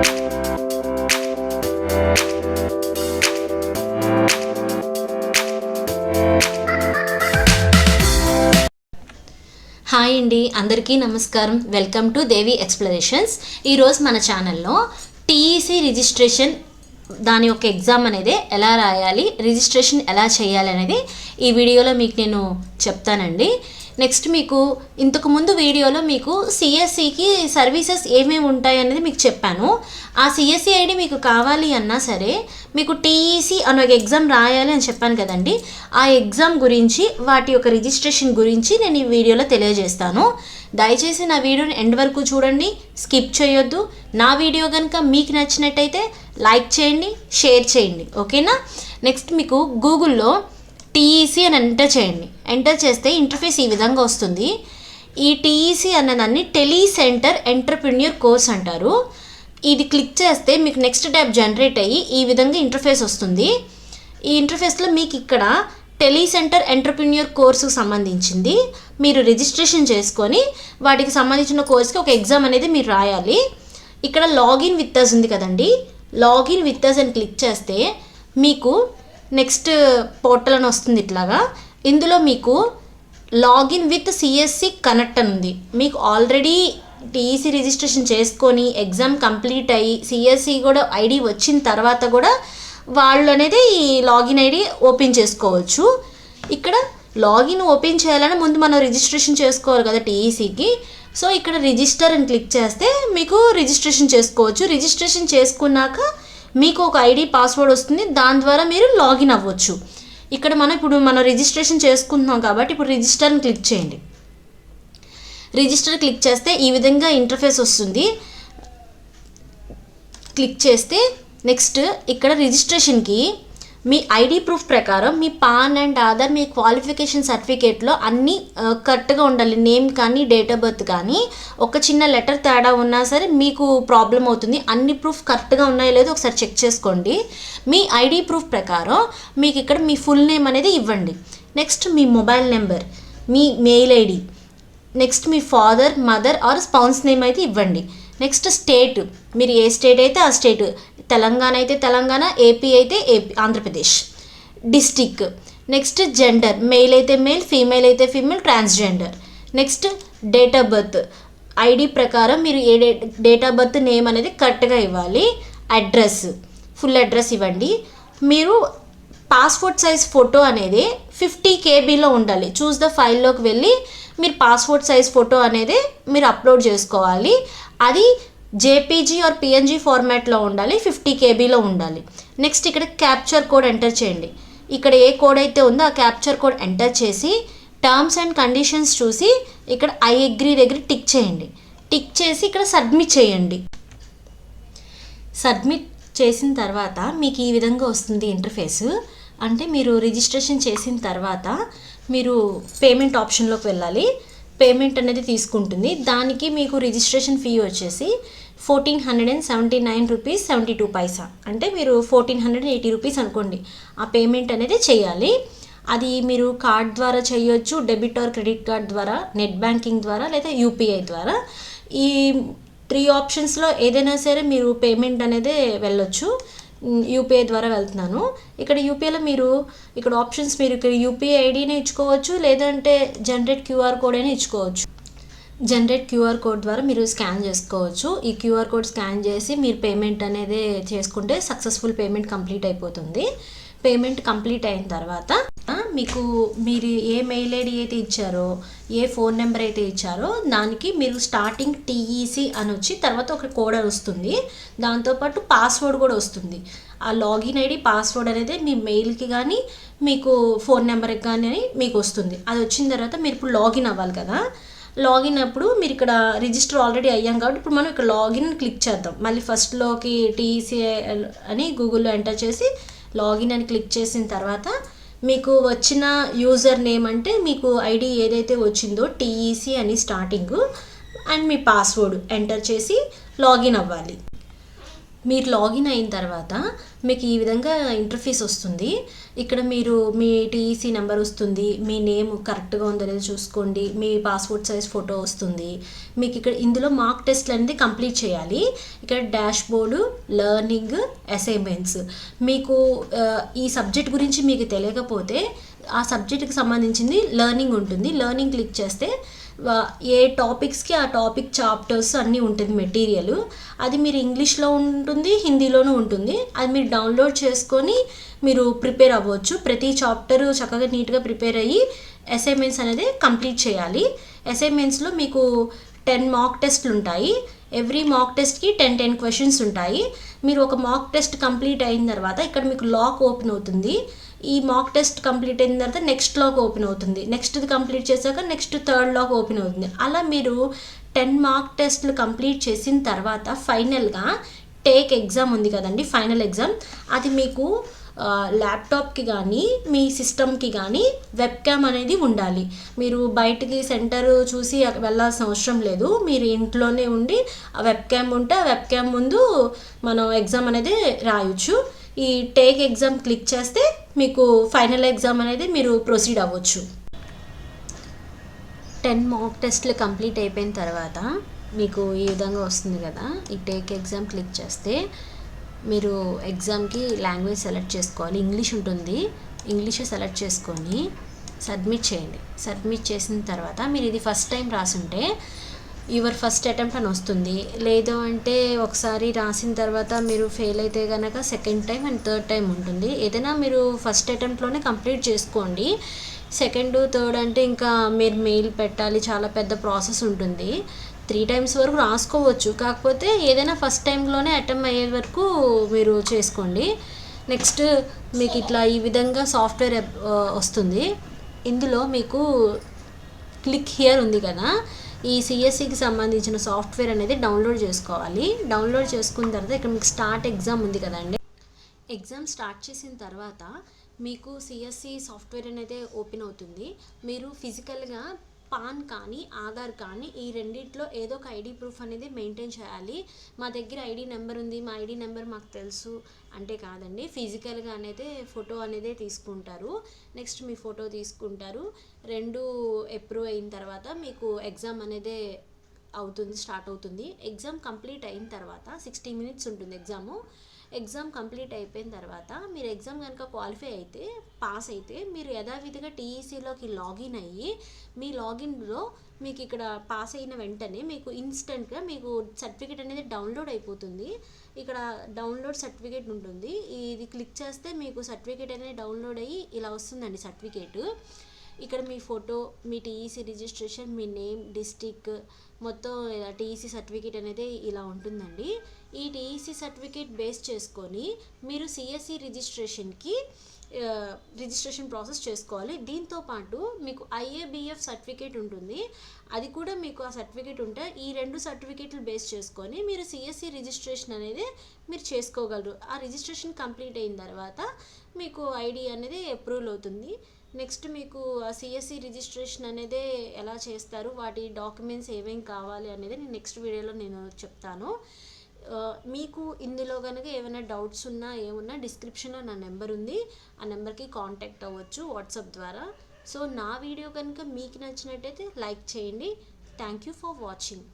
Hi అండి అందరికీ నమస్కారం. Welcome to Devi explanations. ఈరోజు మన ఛానల్లో టీఈసీ రిజిస్ట్రేషన్ దాని యొక్క ఎగ్జామ్ అనేది ఎలా రాయాలి రిజిస్ట్రేషన్ ఎలా చేయాలి అనేది ఈ వీడియోలో మీకు నేను చెప్తానండి. నెక్స్ట్ మీకు ఇంతకుముందు వీడియోలో మీకు సిఎస్సికి సర్వీసెస్ ఏమేమి ఉంటాయి అనేది మీకు చెప్పాను. ఆ సిఎస్సి ఐడి మీకు కావాలి అన్నా సరే మీకు టీఈసీ అనే ఒక ఎగ్జామ్ రాయాలి అని చెప్పాను కదండి. ఆ ఎగ్జామ్ గురించి వాటి యొక్క రిజిస్ట్రేషన్ గురించి నేను ఈ వీడియోలో తెలియజేస్తాను. దయచేసి నా వీడియోని ఎండ్ వరకు చూడండి స్కిప్ చేయొద్దు. నా వీడియో కనుక మీకు నచ్చినట్టయితే లైక్ చేయండి షేర్ చేయండి. ఓకేనా నెక్స్ట్ మీకు గూగుల్లో టీఈసీ అని ఎంటర్ చేయండి. ఎంటర్ చేస్తే ఇంటర్ఫేస్ ఈ విధంగా వస్తుంది. ఈ టీఈసీ అన్నదాన్ని టెలీ సెంటర్ ఎంటర్ప్రిన్యూర్ కోర్స్ అంటారు. ఇది క్లిక్ చేస్తే మీకు నెక్స్ట్ ట్యాబ్ జనరేట్ అయ్యి ఈ విధంగా ఇంటర్ఫేస్ వస్తుంది. ఈ ఇంటర్ఫేస్లో మీకు ఇక్కడ టెలీ సెంటర్ ఎంటర్ప్రిన్యూర్ కోర్సుకు సంబంధించింది. మీరు రిజిస్ట్రేషన్ చేసుకొని వాటికి సంబంధించిన కోర్స్కి ఒక ఎగ్జామ్ అనేది మీరు రాయాలి. ఇక్కడ లాగిన్ విత్ అస్ ఉంది కదండి. లాగిన్ విత్ అస్ అని క్లిక్ చేస్తే మీకు నెక్స్ట్ పోర్టల్ అని వస్తుంది ఇట్లాగా. ఇందులో మీకు లాగిన్ విత్ సిఎస్సి కనెక్ట్ అని ఉంది. మీకు ఆల్రెడీ టీఈసీ రిజిస్ట్రేషన్ చేసుకొని ఎగ్జామ్ కంప్లీట్ అయ్యి సిఎస్సి కూడా ఐడి వచ్చిన తర్వాత కూడా వాళ్ళు అనేది ఈ లాగిన్ ఐడి ఓపెన్ చేసుకోవచ్చు. ఇక్కడ లాగిన్ ఓపెన్ చేయాలని ముందు మనం రిజిస్ట్రేషన్ చేసుకోవాలి కదా టీఈసీకి. సో ఇక్కడ రిజిస్టర్ అని క్లిక్ చేస్తే మీకు రిజిస్ట్రేషన్ చేసుకోవచ్చు. రిజిస్ట్రేషన్ చేసుకున్నాక మీకు ఒక ఐడి పాస్వర్డ్ వస్తుంది. దాని ద్వారా మీరు లాగిన్ అవ్వచ్చు. ఇక్కడ మనం ఇప్పుడు మనం రిజిస్ట్రేషన్ చేసుకుంటున్నాం కాబట్టి ఇప్పుడు రిజిస్టర్ని క్లిక్ చేయండి. రిజిస్టర్ క్లిక్ చేస్తే ఈ విధంగా ఇంటర్ఫేస్ వస్తుంది. క్లిక్ చేస్తే నెక్స్ట్ ఇక్కడ రిజిస్ట్రేషన్కి మీ ఐడి ప్రూఫ్ ప్రకారం మీ పాన్ అండ్ ఆధార్ మీ క్వాలిఫికేషన్ సర్టిఫికేట్లో అన్నీ కరెక్ట్గా ఉండాలి. నేమ్ కానీ డేట్ ఆఫ్ బర్త్ కానీ. ఒక చిన్న లెటర్ తేడా ఉన్నా సరే మీకు ప్రాబ్లం అవుతుంది. అన్ని ప్రూఫ్ కరెక్ట్గా ఉన్నాయో లేదో ఒకసారి చెక్ చేసుకోండి. మీ ఐడి ప్రూఫ్ ప్రకారం మీకు ఇక్కడ మీ ఫుల్ నేమ్ అనేది ఇవ్వండి. నెక్స్ట్ మీ మొబైల్ నెంబర్ మీ mail ID. Next me father mother or spouse name అయితే ఇవ్వండి. Next state. మీరు ఏ స్టేట్ అయితే ఆ స్టేట్ తెలంగాణ అయితే తెలంగాణ ఏపీ అయితే AP Andhra Pradesh. District. Next gender male అయితే మేల్ ఫీమేల్ అయితే female transgender. Next date of birth. ID ప్రకారం మీరు ఏ date date of birth name అనేది కరెక్ట్గా ఇవ్వాలి. అడ్రస్. ఫుల్ అడ్రస్ ఇవ్వండి. మీరు పాస్పోర్ట్ సైజ్ ఫోటో అనేది ఫిఫ్టీ కేబీలో ఉండాలి. చూస్ ద ఫైల్లోకి వెళ్ళి మీరు పాస్పోర్ట్ సైజ్ ఫోటో అనేది మీరు అప్లోడ్ చేసుకోవాలి. అది జేపీజీ ఆర్ పిఎన్జీ ఫార్మాట్లో ఉండాలి ఫిఫ్టీ కేబీలో ఉండాలి. నెక్స్ట్ ఇక్కడ క్యాప్చర్ కోడ్ ఎంటర్ చేయండి. ఇక్కడ ఏ కోడ్ అయితే ఉందో ఆ క్యాప్చర్ కోడ్ ఎంటర్ చేసి టర్మ్స్ అండ్ కండిషన్స్ చూసి ఇక్కడ ఐ అగ్రీ దగ్గర టిక్ చేయండి. టిక్ చేసి ఇక్కడ సబ్మిట్ చేయండి. సబ్మిట్ చేసిన తర్వాత మీకు ఈ విధంగా వస్తుంది ఇంటర్ఫేస్. అంటే మీరు రిజిస్ట్రేషన్ చేసిన తర్వాత మీరు పేమెంట్ ఆప్షన్లోకి వెళ్ళాలి. పేమెంట్ అనేది తీసుకుంటుంది. దానికి మీకు రిజిస్ట్రేషన్ ఫీ వచ్చేసి fourteen hundred and seventy nine rupees seventy two paisa అంటే మీరు ఫోర్టీన్ హండ్రెడ్ ఎయిటీ రూపీస్ అనుకోండి ఆ పేమెంట్ అనేది చేయాలి. అది మీరు కార్డ్ ద్వారా చేయొచ్చు డెబిట్ ఆర్ క్రెడిట్ కార్డ్ ద్వారా నెట్ బ్యాంకింగ్ ద్వారా లేదా యూపీఐ ద్వారా. ఈ త్రీ ఆప్షన్స్లో ఏదైనా సరే మీరు పేమెంట్ అనేది వెళ్ళొచ్చు. యూపీఐ ద్వారా వెళ్తున్నాను. ఇక్కడ యూపీఐలో మీరు ఇక్కడ ఆప్షన్స్ మీరు ఇక్కడ యూపీఐ ఐడిని ఇచ్చుకోవచ్చు లేదంటే జనరేట్ క్యూఆర్ కోడ్ అయినా ఇచ్చుకోవచ్చు. జనరేట్ క్యూఆర్ కోడ్ ద్వారా మీరు స్కాన్ చేసుకోవచ్చు. ఈ క్యూఆర్ కోడ్ స్కాన్ చేసి మీరు పేమెంట్ అనేది చేసుకుంటే సక్సెస్ఫుల్ పేమెంట్ కంప్లీట్ అయిపోతుంది. పేమెంట్ కంప్లీట్ అయిన తర్వాత మీకు మీరు ఏ మెయిల్ ఐడి అయితే ఇచ్చారో ఏ ఫోన్ నెంబర్ అయితే ఇచ్చారో దానికి మీరు స్టార్టింగ్ టీఈసీ అని వచ్చి తర్వాత ఒక కోడర్ వస్తుంది. దాంతోపాటు పాస్వర్డ్ కూడా వస్తుంది. ఆ లాగిన్ ఐడి పాస్వర్డ్ అనేది మీ మెయిల్కి కానీ మీకు ఫోన్ నెంబర్కి కానీ మీకు వస్తుంది. అది వచ్చిన తర్వాత మీరు ఇప్పుడు లాగిన్ అవ్వాలి కదా. లాగిన్ అప్పుడు మీరు ఇక్కడ రిజిస్టర్ ఆల్రెడీ అయ్యాం కాబట్టి ఇప్పుడు మనం ఇక్కడ లాగిన్ క్లిక్ చేద్దాం. మళ్ళీ ఫస్ట్లోకి టీఈసీ అని గూగుల్లో ఎంటర్ చేసి లాగిన్ అని క్లిక్ చేసిన తర్వాత మీకు వచ్చిన యూజర్ నేమ్ అంటే మీకు ఐడి ఏదైతే వచ్చిందో టీఈసీ అని స్టార్టింగ్ అండ్ మీ పాస్వర్డ్ ఎంటర్ చేసి లాగిన్ అవ్వాలి. మీరు లాగిన్ అయిన తర్వాత మీకు ఈ విధంగా ఇంటర్ఫేస్ వస్తుంది. ఇక్కడ మీరు మీ టీసీ నెంబర్ వస్తుంది మీ నేమ్ కరెక్ట్గా ఉందో లేదో చూసుకోండి మీ పాస్పోర్ట్ సైజ్ ఫోటో వస్తుంది. మీకు ఇక్కడ ఇందులో మార్క్ టెస్ట్లు అనేది కంప్లీట్ చేయాలి. ఇక్కడ డాష్ బోర్డు లెర్నింగ్ అసైన్మెంట్స్ మీకు ఈ సబ్జెక్ట్ గురించి మీకు తెలియకపోతే ఆ సబ్జెక్ట్కి సంబంధించింది లెర్నింగ్ ఉంటుంది. లెర్నింగ్ క్లిక్ చేస్తే ఏ టాపిక్స్కి ఆ టాపిక్ చాప్టర్స్ అన్నీ ఉంటుంది మెటీరియల్ అది మీరు ఇంగ్లీష్లో ఉంటుంది హిందీలోనూ ఉంటుంది. అది మీరు డౌన్లోడ్ చేసుకొని మీరు ప్రిపేర్ అవ్వచ్చు. ప్రతి చాప్టర్ చక్కగా నీట్గా ప్రిపేర్ అయ్యి అసైన్మెంట్స్ అనేది కంప్లీట్ చేయాలి. అసైన్మెంట్స్లో మీకు టెన్ మాక్ టెస్ట్లు ఉంటాయి. ఎవ్రీ మాక్ టెస్ట్కి టెన్ టెన్ క్వశ్చన్స్ ఉంటాయి. మీరు ఒక మాక్ టెస్ట్ కంప్లీట్ అయిన తర్వాత ఇక్కడ మీకు లాక్ ఓపెన్ అవుతుంది. ఈ మాక్ టెస్ట్ కంప్లీట్ అయిన తర్వాత నెక్స్ట్ లాక్ ఓపెన్ అవుతుంది. నెక్స్ట్ది కంప్లీట్ చేశాక నెక్స్ట్ థర్డ్ లాక్ ఓపెన్ అవుతుంది. అలా మీరు టెన్ మార్క్ టెస్ట్లు కంప్లీట్ చేసిన తర్వాత ఫైనల్గా టేక్ ఎగ్జామ్ ఉంది కదండి ఫైనల్ ఎగ్జామ్ అది మీకు ల్యాప్టాప్కి కానీ మీ సిస్టమ్కి కానీ వెబ్ క్యామ్ అనేది ఉండాలి. మీరు బయటికి సెంటర్ చూసి వెళ్ళాల్సిన అవసరం లేదు. మీరు ఇంట్లోనే ఉండి ఆ వెబ్ క్యామ్ ఉంటే ఆ వెబ్ క్యామ్ ముందు మనం ఎగ్జామ్ అనేది రాయొచ్చు. ఈ టేక్ ఎగ్జామ్ క్లిక్ చేస్తే మీకు ఫైనల్ ఎగ్జామ్ అనేది మీరు ప్రొసీడ్ అవ్వచ్చు. టెన్ మాక్ టెస్ట్లు కంప్లీట్ అయిపోయిన తర్వాత మీకు ఈ విధంగా వస్తుంది కదా. ఈ టేక్ ఎగ్జామ్ క్లిక్ చేస్తే మీరు ఎగ్జామ్కి లాంగ్వేజ్ సెలెక్ట్ చేసుకోవాలి. ఇంగ్లీష్ ఉంటుంది. ఇంగ్లీష్ సెలెక్ట్ చేసుకొని సబ్మిట్ చేయండి. సబ్మిట్ చేసిన తర్వాత మీరు ఇది ఫస్ట్ టైం రాసుంటే యువర్ ఫస్ట్ అటెంప్ట్ అని వస్తుంది. లేదు అంటే ఒకసారి రాసిన తర్వాత మీరు ఫెయిల్ అయితే కనుక second time and third time ఉంటుంది. ఏదైనా మీరు ఫస్ట్ అటెంప్ట్లోనే కంప్లీట్ చేసుకోండి. సెకండ్ థర్డ్ అంటే ఇంకా మీరు మెయిల్ పెట్టాలి. చాలా పెద్ద ప్రాసెస్ ఉంటుంది. త్రీ టైమ్స్ వరకు రాసుకోవచ్చు. కాకపోతే ఏదైనా ఫస్ట్ టైంలోనే అటెంప్ట్ అయ్యే వరకు మీరు చేసుకోండి. నెక్స్ట్ మీకు ఇట్లా ఈ విధంగా సాఫ్ట్వేర్ వస్తుంది. ఇందులో మీకు క్లిక్ హియర్ ఉంది కదా. ఈ సిఎస్సికి సంబంధించిన సాఫ్ట్వేర్ అనేది డౌన్లోడ్ చేసుకోవాలి. డౌన్లోడ్ చేసుకున్న తర్వాత ఇక్కడ మీకు స్టార్ట్ ఎగ్జామ్ ఉంది కదండి. ఎగ్జామ్ స్టార్ట్ చేసిన తర్వాత మీకు సిఎస్సి సాఫ్ట్వేర్ అనేది ఓపెన్ అవుతుంది. మీరు ఫిజికల్గా పాన్ కానీ ఆధార్ కానీ ఈ రెండిట్లో ఏదో ఒక ఐడి ప్రూఫ్ అనేది మెయింటైన్ చేయాలి. మా దగ్గర ఐడి నెంబర్ ఉంది. మా ఐడి నెంబర్ మాకు తెలుసు అంటే కాదండి. ఫిజికల్గా అనేది ఫోటో అనేది తీసుకుంటారు. నెక్స్ట్ మీ ఫోటో తీసుకుంటారు. రెండు అప్రూవ్ అయిన తర్వాత మీకు ఎగ్జామ్ అనేది అవుతుంది స్టార్ట్ అవుతుంది. ఎగ్జామ్ కంప్లీట్ అయిన తర్వాత సిక్స్టీ మినిట్స్ ఉంటుంది ఎగ్జాము. ఎగ్జామ్ కంప్లీట్ అయిపోయిన తర్వాత మీరు ఎగ్జామ్ కనుక క్వాలిఫై అయితే పాస్ అయితే మీరు యథావిధిగా టీఈసీలోకి లాగిన్ అయ్యి మీ లాగిన్లో మీకు ఇక్కడ పాస్ అయిన వెంటనే మీకు ఇన్స్టెంట్గా మీకు సర్టిఫికేట్ అనేది డౌన్లోడ్ అయిపోతుంది. ఇక్కడ డౌన్లోడ్ సర్టిఫికేట్ ఉంటుంది. ఇది క్లిక్ చేస్తే మీకు సర్టిఫికేట్ అనేది డౌన్లోడ్ అయ్యి ఇలా వస్తుందండి సర్టిఫికేట్. ఇక్కడ మీ ఫోటో మీ టీఈసీ రిజిస్ట్రేషన్ మీ నేమ్ డిస్టిక్ మొత్తం టీఈసీ సర్టిఫికేట్ అనేది ఇలా ఉంటుందండి. ఈ టీఈసీ సర్టిఫికేట్ బేస్ చేసుకొని మీరు సిఎస్సి రిజిస్ట్రేషన్కి రిజిస్ట్రేషన్ ప్రాసెస్ చేసుకోవాలి. దీంతో పాటు మీకు ఐఏబిఎఫ్ సర్టిఫికేట్ ఉంటుంది. అది కూడా మీకు ఆ సర్టిఫికేట్ ఉంటే ఈ రెండు సర్టిఫికేట్లు బేస్ చేసుకొని మీరు సిఎస్సి రిజిస్ట్రేషన్ అనేది మీరు చేసుకోగలరు. ఆ రిజిస్ట్రేషన్ కంప్లీట్ అయిన తర్వాత మీకు ఐడి అనేది అప్రూవల్ అవుతుంది. నెక్స్ట్ మీకు సిఎస్సి రిజిస్ట్రేషన్ అనేది ఎలా చేస్తారు? వాటి డాక్యుమెంట్స్ ఏమేమి కావాలి అనేది నేను నెక్స్ట్ వీడియోలో నేను చెప్తాను. మీకు ఇందులో కనుక ఏమైనా డౌట్స్ ఉన్నా ఏమున్నా డిస్క్రిప్షన్లో నా నెంబర్ ఉంది. ఆ నెంబర్కి కాంటాక్ట్ అవ్వచ్చు వాట్సాప్ ద్వారా. సో నా వీడియో కనుక మీకు నచ్చినట్టయితే లైక్ చేయండి. Thank you for watching.